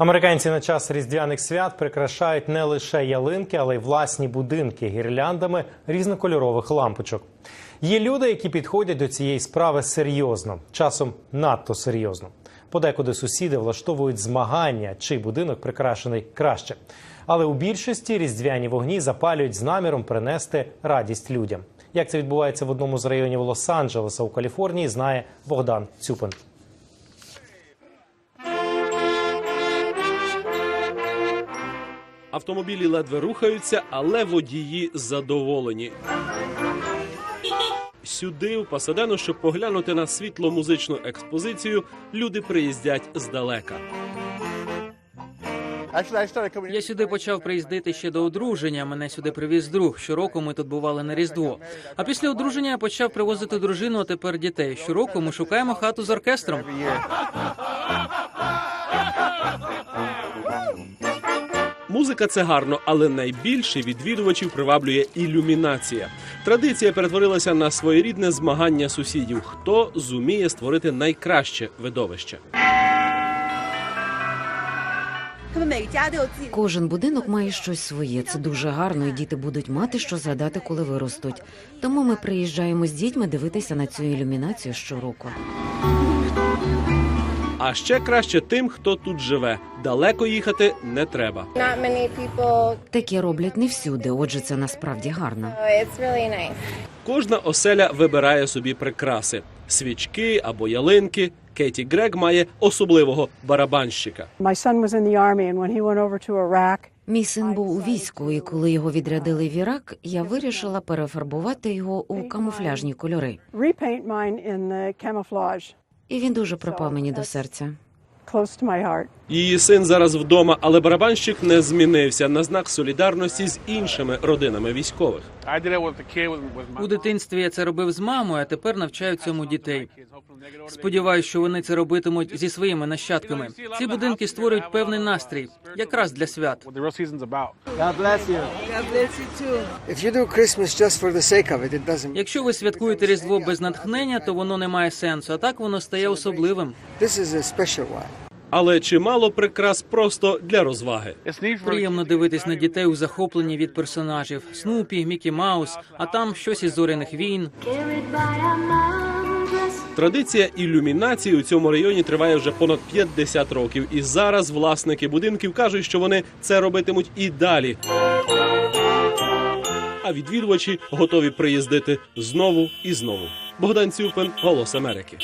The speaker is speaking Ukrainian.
Американці на час різдвяних свят прикрашають не лише ялинки, але й власні будинки гірляндами різнокольорових лампочок. Є люди, які підходять до цієї справи серйозно, часом надто серйозно. Подекуди сусіди влаштовують змагання, чий будинок прикрашений краще. Але у більшості різдвяні вогні запалюють з наміром принести радість людям. Як це відбувається в одному з районів Лос-Анджелеса у Каліфорнії, знає Богдан Цюпин. Автомобілі ледве рухаються, але водії задоволені. Сюди, в Пасадену, щоб поглянути на світло-музичну експозицію, люди приїздять здалека. Я сюди почав приїздити ще до одруження. Мене сюди привіз друг. Щороку ми тут бували на Різдво. А після одруження я почав привозити дружину, а тепер дітей. Щороку ми шукаємо хату з оркестром. Музика це гарно, але найбільше відвідувачів приваблює ілюмінація. Традиція перетворилася на своєрідне змагання сусідів. Хто зуміє створити найкраще видовище? Кожен будинок має щось своє. Це дуже гарно, і діти будуть мати що згадати, коли виростуть. Тому ми приїжджаємо з дітьми дивитися на цю ілюмінацію щороку. А ще краще тим, хто тут живе. Далеко їхати не треба. People. Таке роблять не всюди, отже, це насправді гарно. Really nice. Кожна оселя вибирає собі прикраси: свічки або ялинки. Кеті Грег має особливого барабанщика. Мій син був у війську, і коли його відрядили в Ірак, я вирішила перефарбувати його у камуфляжні кольори. І він дуже припав мені до серця. Close to my heart. Її син зараз вдома, але барабанщик не змінився на знак солідарності з іншими родинами військових. У дитинстві я це робив з мамою, а тепер навчаю цьому дітей. Сподіваюсь, що вони це робитимуть зі своїми нащадками. Ці будинки створюють певний настрій, якраз для свят. what the real season's about. God bless you too. If you do Christmas just for the sake of it, it doesn't. Якщо ви святкуєте Різдво без натхнення, то воно не має сенсу. А так воно стає особливим. This is a special one. Але чимало прикрас просто для розваги. Приємно дивитись на дітей у захопленні від персонажів Снупі, Мікі Маус, а там щось із зоряних війн. Традиція ілюмінації у цьому районі триває вже понад 50 років, і зараз власники будинків кажуть, що вони це робитимуть і далі. А відвідувачі готові приїздити знову і знову. Богдан Цюпин, Голос Америки.